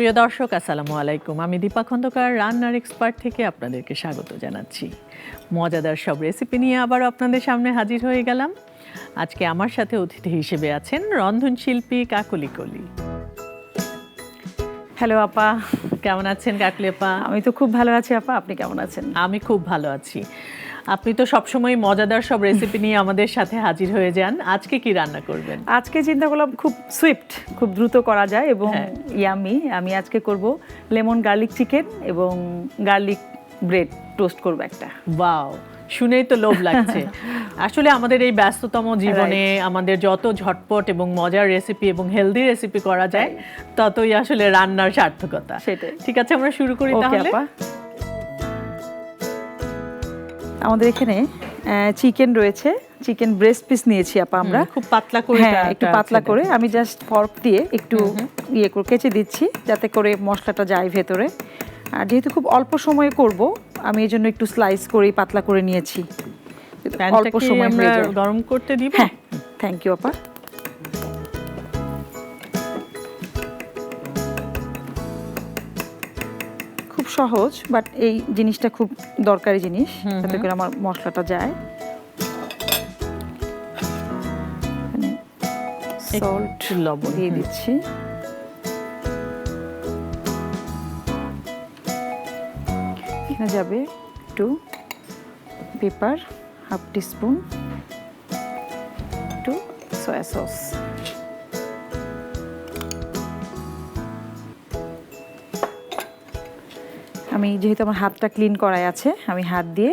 প্রিয় দর্শক আসসালামু আলাইকুম। আমি দীপা খন্দকার রান্নার এক্সপার্ট থেকে আপনাদেরকে স্বাগত জানাচ্ছি। মজাদার সব রেসিপি নিয়ে আবার আপনাদের সামনে হাজির হয়ে গেলাম। আজকে আমার সাথে অতিথি হিসেবে আছেন রন্ধনশিল্পী কাকলি কলি। হ্যালো আপা। কেমন আছেন কাকলি আপা? আমি তো খুব ভালো আছি আপা। আপনি কেমন আছেন? আমি খুব ভালো আছি। আপনি তো সবসময় মজাদার সব রেসিপি নিয়ে আমাদের সাথে হাজির হয়ে যান। আজকে কি রান্না করবেন? আজকে চিন্তা করলাম খুব সুইফট খুব দ্রুত করা যায় এবং হ্যাঁ। ইয়ামি আমি আজকে করব লেমন গার্লিক চিকেন এবং গার্লিক ব্রেড টোস্ট করব একটা। ওয়াও শুনেই তো লোভ লাগছে। আসলে আমাদের এই ব্যস্ততম জীবনে আমাদের যত ঝটপট এবং মজার রেসিপি এবং হেলদি রেসিপি করা যায় ততই আসলে রান্নার সার্থকতা। সেটাই। ঠিক আছে আমরা শুরু করি তাহলে? আমাদের এখানে চিকেন রয়েছে। চিকেন ব্রেস্ট পিস নিয়েছি আপা আমরা। খুব পাতলা করে হ্যাঁ একটু পাতলা করে। আমি জাস্ট ফর্ক দিয়ে একটু ইয়ে করে কেচে দিচ্ছি যাতে করে মশলাটা যায় ভেতরে। আর যেহেতু খুব অল্প সময়ে করব আমি এই জন্য একটু স্লাইস করে পাতলা করে নিয়েছি। অল্প সময় গরম করতে দিব? হ্যাঁ থ্যাংক ইউ আপা। সহজ বাট এই জিনিসটা খুব দরকারি জিনিস যাতে করে আমার মশলাটা যায়। সল্ট লবণ দিয়ে দিচ্ছি। এখানে যাবে একটু পেপার হাফ টিস্পুন একটু সয়া সস। আমি যেহেতু আমার হাতটা ক্লিন করাই আছে আমি হাত দিয়ে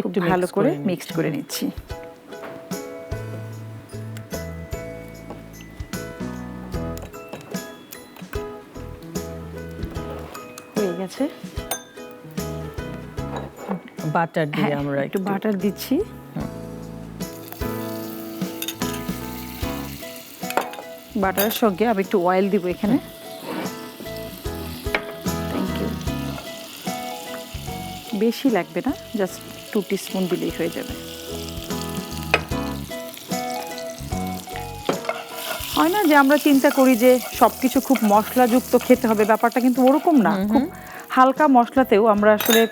একটু ভালো করে। মিক্সড করে নিচ্ছি। হয়ে গেছে। বাটার দিয়ে হ্যাঁ, আমরা একটু বাটার দিচ্ছি। বাটারের সঙ্গে আমি একটু অয়েল দিব এখানে। বেশি লাগবে না জাস্ট টু স্পুন দিলেই হয়ে যাবে। হয় না যে আমরা চিন্তা করি যে সব কিছু খুব মশলাযুক্ত খেতে হবে ব্যাপারটা কিন্তু ওরকম না। খুব হালকা মশলাতেও আমরা আসলে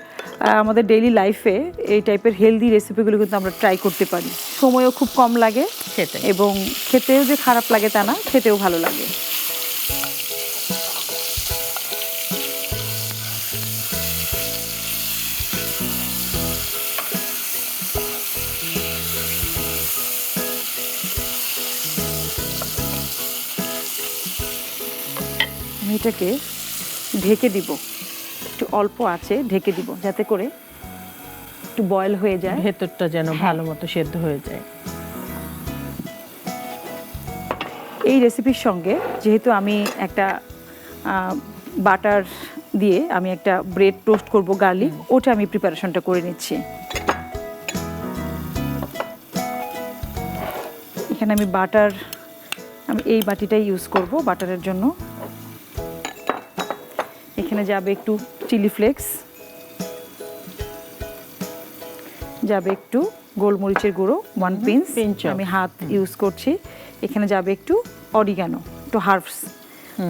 আমাদের ডেইলি লাইফে এই টাইপের হেলদি রেসিপিগুলো কিন্তু আমরা ট্রাই করতে পারি। সময়ও খুব কম লাগে সেটাই। এবং খেতেও যে খারাপ লাগে তা না খেতেও ভালো লাগে। এটাকে ঢেকে দিব। একটু অল্প আছে ঢেকে দিব যাতে করে একটু বয়েল হয়ে যায়। ভেতরটা যেন হ্যাঁ। ভালো মতো সেদ্ধ হয়ে যায়। এই রেসিপির সঙ্গে যেহেতু আমি একটা বাটার দিয়ে আমি একটা ব্রেড টোস্ট করব গার্লিক ওটা আমি প্রিপারেশনটা করে নিচ্ছি। এখানে আমি বাটার আমি এই বাটিটাই ইউজ করব বাটারের জন্য। এখানে যাবে একটু চিলি ফ্লেক্স যাবে একটু গোলমরিচের গুঁড়ো ওয়ান পিঞ্চ আমি হাত ইউজ করছি। এখানে যাবে একটু অরিগানো একটু হার্বস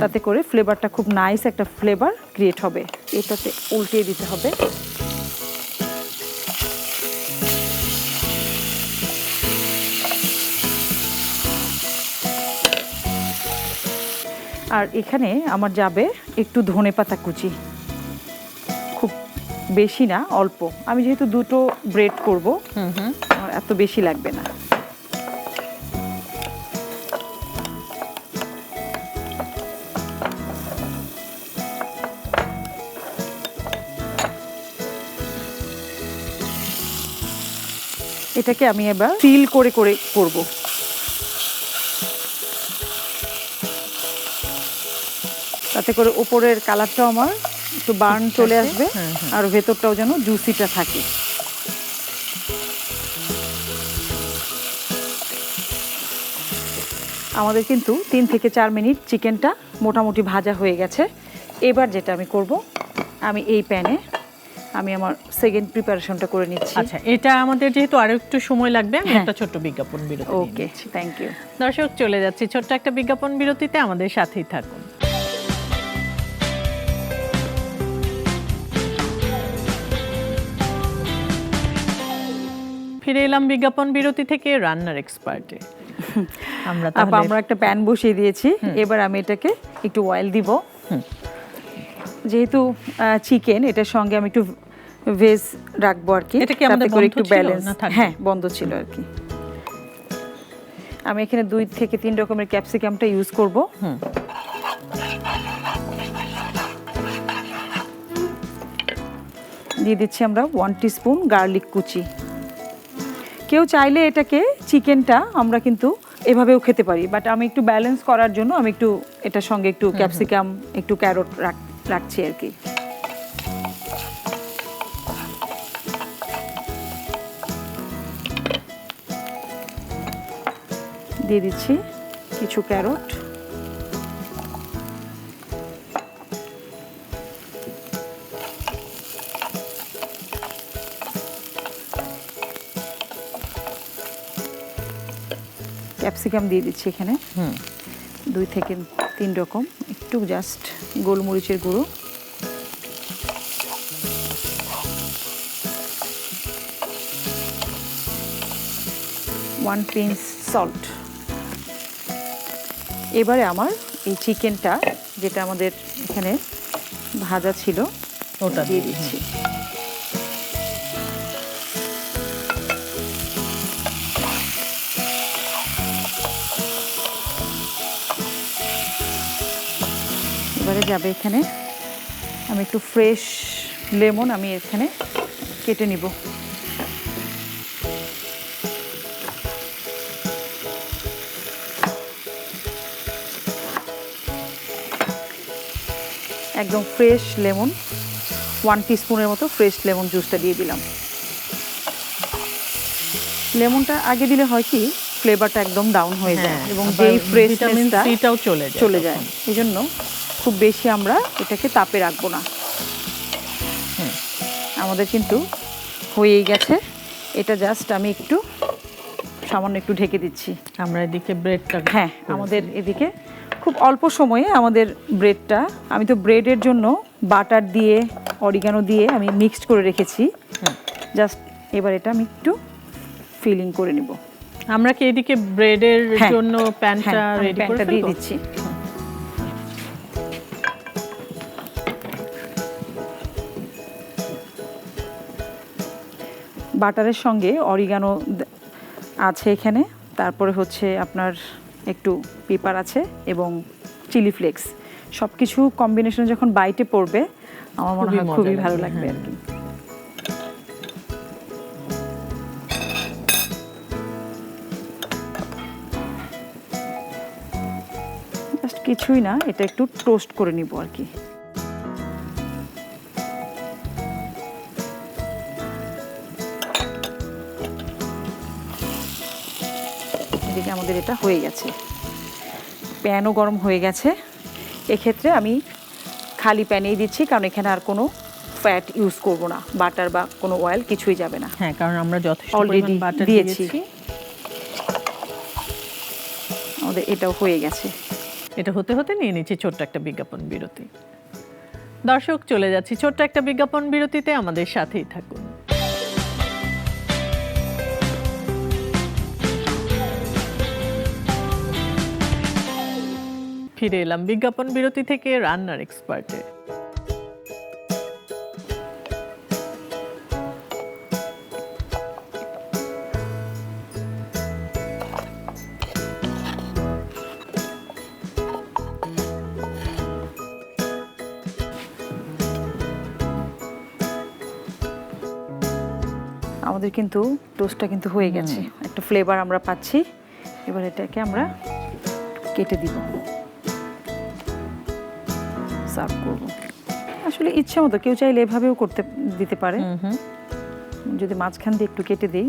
তাতে করে ফ্লেভারটা খুব নাইস একটা ফ্লেভার ক্রিয়েট হবে। এটাতে উল্টিয়ে দিতে হবে। আর এখানে আমার যাবে একটু ধনে পাতা কুচি। খুব বেশি না অল্প। আমি যেহেতু দুটো ব্রেড করব হুম হুম। আমার এত বেশি লাগবে না। এটাকে আমি এবার সিল করে করে করব। তাতে করে উপরের কালারটাও আমার একটু বার্ন চলে আসবে হ্যাঁ, হ্যাঁ। আর ভেতরটাও যেন জুসিটা থাকে। আমাদের কিন্তু তিন থেকে চার মিনিট চিকেনটা মোটামুটি ভাজা হয়ে গেছে। এবার যেটা আমি করব আমি এই প্যানে আমি আমার সেকেন্ড প্রিপারেশনটা করে নিচ্ছি। আচ্ছা এটা আমাদের যেহেতু আরও একটু সময় লাগবে আমি হ্যাঁ। একটা ছোট্ট বিজ্ঞাপন বিরতি ওকে থ্যাংক ইউ দর্শক চলে যাচ্ছি ছোট্ট একটা বিজ্ঞাপন বিরতিতে আমাদের সাথেই থাকুন। ফিরে এলাম বিজ্ঞাপন বিরতি থেকে রান্নার এক্সপার্টে। আমরা আপা আমরা একটা প্যান বসিয়ে দিয়েছি। এবার আমি এটাকে একটু অয়েল দিব। যেহেতু চিকেন এটার সঙ্গে আমি একটু ভেজ রাখব আর কি। এটা কি আমাদের করে একটু ব্যালেন্স হ্যাঁ বন্ধ ছিল আর কি। আমি এখানে দুই থেকে তিন রকমের ক্যাপসিকামটা ইউজ করব। দিয়ে দিচ্ছি আমরা ওয়ান স্পুন গার্লিক কুচি। কেউ চাইলে এটাকে চিকেনটা আমরা কিন্তু এভাবেও খেতে পারি বাট আমি একটু ব্যালেন্স করার জন্য আমি একটু এটার সঙ্গে একটু ক্যাপসিকাম একটু ক্যারট রাখছি আর কি। দিয়ে দিচ্ছি কিছু ক্যারট ক্যাপসিকাম দিয়ে দিচ্ছি এখানে। দুই থেকে তিন রকম। একটু জাস্ট গোলমরিচের গুঁড়ো। ওয়ান পিঞ্চ সল্ট এবারে আমার এই চিকেনটা যেটা আমাদের এখানে ভাজা ছিল ওটা দিয়ে দিচ্ছি। এবারে যাবে এখানে। আমি একটু ফ্রেশ লেমন আমি এখানে কেটে নিব। একদম ফ্রেশ লেমন ওয়ান স্পুনের মতো ফ্রেশ লেমন জুসটা দিয়ে দিলাম। লেমনটা আগে দিলে হয় কি ফ্লেভারটা একদম ডাউন হয়ে যায় হ্যাঁ, এবং যেই সিটাও চলে যায় চলে যায়। এই জন্য খুব বেশি আমরা এটাকে তাপে রাখব না। আমাদের কিন্তু হয়েই গেছে। এটা জাস্ট আমি একটু সামান্য একটু ঢেকে দিচ্ছি। আমরা এদিকে ব্রেডটা হ্যাঁ আমাদের এদিকে খুব অল্প সময়ে আমাদের ব্রেডটা আমি তো ব্রেডের জন্য বাটার দিয়ে অরিগানো দিয়ে আমি মিক্সড করে রেখেছি। জাস্ট এবার এটা আমি একটু ফিলিং করে নিব। আমরা কি এদিকে ব্রেডের হ্যাঁ, জন্য প্যানটা রেডি করে দিয়ে? দিচ্ছি। বাটারের সঙ্গে অরিগানো আছে এখানে। তারপরে হচ্ছে আপনার একটু পেপার আছে এবং চিলি ফ্লেক্স। সব কিছু কম্বিনেশন যখন বাইটে পড়বে আমার মনে হয় খুবই ভালো লাগবে, হ্যাঁ। আর কি। কিছুই না এটা একটু টোস্ট করে নিব আর কি। এদিকে আমাদের এটা হয়ে গেছে। প্যানও গরম হয়ে গেছে। এক্ষেত্রে আমি খালি প্যানেই দিচ্ছি কারণ এখানে আর কোনো ফ্যাট ইউজ করব না। বাটার বা কোনো অয়েল কিছুই যাবে না। হ্যাঁ কারণ আমরা যথেষ্ট পরিমাণ বাটার। দিয়েছি। আমাদের এটাও হয়ে গেছে। এটা হতে হতে নিয়ে নিচ্ছি ছোট্ট একটা বিজ্ঞাপন বিরতি। দর্শক চলে যাচ্ছি ছোট্ট একটা বিজ্ঞাপন বিরতিতে। আমাদের সাথেই থাকুন। ফিরে এলাম বিজ্ঞাপন বিরতি থেকে রান্নার এক্সপার্টে। আমাদের কিন্তু টোস্টটা কিন্তু হয়ে গেছে। একটা ফ্লেভার আমরা পাচ্ছি। এবার এটাকে আমরা কেটে দিব। সার্ভ করব। আসলে ইচ্ছা মতো কেউ চাইলে এভাবেও করতে দিতে পারে। যদি মাঝখান দিয়ে একটু কেটে দিই।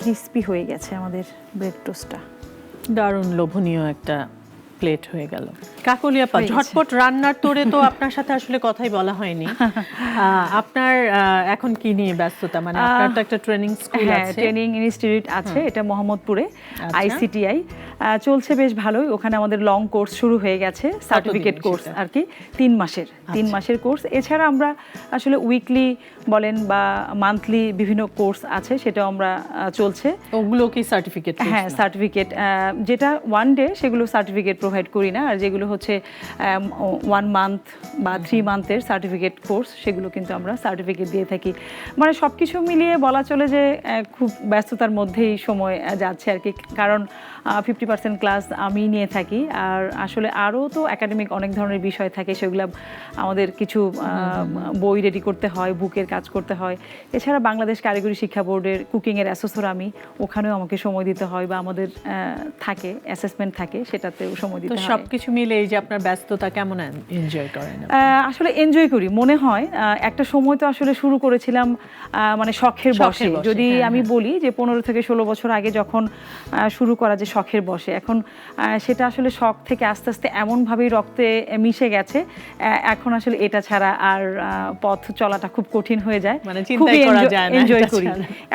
ক্রিস্পি হয়ে গেছে আমাদের ব্রেড টোস্টটা। দারুণ লোভনীয় একটা প্লেট হয়ে গেল। কাকলিয়াপা হয়ে গেছে। ঝটপট রান্নার তোরে তো আপনার সাথে আসলে কথাই বলা হয়নি। আপনার এখন কি নিয়ে ব্যস্ততা? মানে আপনার তো একটা ট্রেনিং স্কুল হ্যাঁ আছে। ট্রেনিং ইনস্টিটিউট আছে এটা মোহাম্মদপুরে আচ্ছা। আইসিটিআই চলছে বেশ ভালোই। ওখানে আমাদের লং কোর্স শুরু হয়ে গেছে সার্টিফিকেট কোর্স আর কি তিন মাসের তিন মাসের কোর্স এছাড়া আমরা আসলে উইকলি বলেন বা মান্থলি বিভিন্ন কোর্স আছে সেটাও আমরা চলছে। ওগুলো কি সার্টিফিকেট হ্যাঁ সার্টিফিকেট যেটা ওয়ান ডে সেগুলো সার্টিফিকেট প্রোভাইড করি না আর যেগুলো হচ্ছে ওয়ান মান্থ বা থ্রি মান্থের সার্টিফিকেট কোর্স সেগুলো কিন্তু আমরা সার্টিফিকেট দিয়ে থাকি। মানে সব কিছু মিলিয়ে বলা চলে যে খুব ব্যস্ততার মধ্যেই সময় যাচ্ছে আর কি। কারণ ফিফটি পার্সেন্ট ক্লাস আমি নিয়ে থাকি। আর আসলে আরও তো একাডেমিক অনেক ধরনের বিষয় থাকে সেগুলো আমাদের কিছু বই রেডি করতে হয় বুকের কাজ করতে হয়। এছাড়া বাংলাদেশ কারিগরি শিক্ষা বোর্ডের কুকিংয়ের অ্যাসেসর আমি ওখানেও আমাকে সময় দিতে হয় বা আমাদের থাকে অ্যাসেসমেন্ট থাকে সেটাতেও সময় দিতে হয়। সবকিছু মিলে এই যে আপনার ব্যস্ততা কেমন এনজয় করেন আসলে এনজয় করি মনে হয় একটা সময় তো আসলে শুরু করেছিলাম মানে শখের বসে। বশে, যদি হ্যাঁ, আমি হ্যাঁ। বলি যে পনেরো থেকে ষোলো বছর আগে যখন শুরু করা যে শখের বসে। এখন সেটা আসলে শখ থেকে আস্তে আস্তে এমনভাবেই রক্তে মিশে গেছে এখন আসলে এটা ছাড়া আর পথ চলাটা খুব কঠিন হয়ে যায়। মানে না এনজয় করি।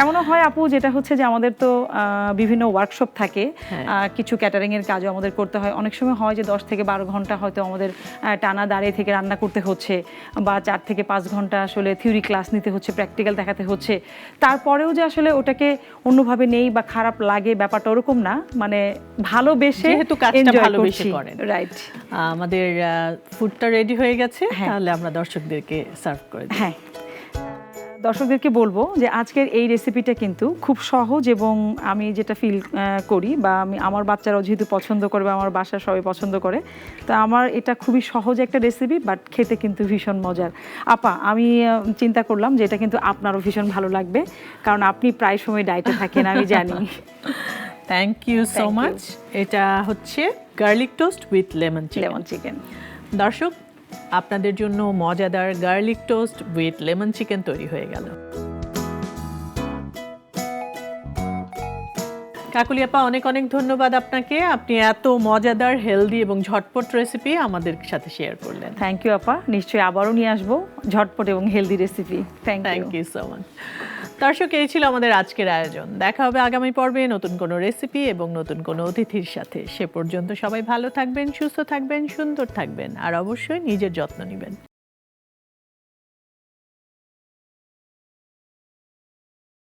এমনও হয় আপু যেটা হচ্ছে যে আমাদের তো বিভিন্ন ওয়ার্কশপ থাকে হ্যাঁ। কিছু ক্যাটারিং এর কাজও আমাদের করতে হয়। অনেক সময় হয় যে দশ থেকে বারো ঘণ্টা হয়তো আমাদের টানা দাঁড়িয়ে থেকে রান্না করতে হচ্ছে বা চার থেকে পাঁচ ঘণ্টা আসলে থিওরি ক্লাস নিতে হচ্ছে প্র্যাকটিক্যাল দেখাতে হচ্ছে। তারপরেও যে আসলে ওটাকে অন্যভাবে নেই বা খারাপ লাগে ব্যাপারটা ওরকম না মানে ভালোবেসে যেহেতু কাজটা ভালোবেসে করেন। রাইট আমাদের ফুডটা রেডি হয়ে গেছে হ্যাঁ। তাহলে আমরা দর্শকদেরকে সার্ভ করে দিই। হ্যাঁ। দর্শকদেরকে বলব যে আজকের এই রেসিপিটা কিন্তু খুব সহজ এবং আমি যেটা ফিল করি বা আমি আমার বাচ্চারাও যেহেতু পছন্দ করে বা আমার বাসার সবাই পছন্দ করে তো আমার এটা খুবই সহজ একটা রেসিপি বাট খেতে কিন্তু ভীষণ মজার। আপা আমি চিন্তা করলাম যে এটা কিন্তু আপনারও ভীষণ ভালো লাগবে কারণ আপনি প্রায় সময় ডায়েটে থাকেন আমি জানি। থ্যাংক ইউ সো মাচ এটা হচ্ছে garlic toast with lemon chicken lemon chicken দর্শক আপনাদের জন্য মজাদার garlic toast with lemon chicken তৈরি হয়ে গেল। কাকুলিয়াপা অনেক অনেক ধন্যবাদ আপনাকে। আপনি এত মজাদার হেলদি এবং ঝটপট রেসিপি আমাদের সাথে শেয়ার করলেন। থ্যাংক ইউ আপা। নিশ্চয়ই আবারও নিয়ে আসব ঝটপট এবং healthy recipe thank you so much দর্শক এই ছিল আমাদের আজকের আয়োজন। দেখা হবে আগামী পর্বে নতুন কোনো রেসিপি এবং নতুন কোনো অতিথির সাথে। সে পর্যন্ত সবাই ভালো থাকবেন, সুস্থ থাকবেন, সুন্দর থাকবেন, আর অবশ্যই নিজের যত্ন নেবেন।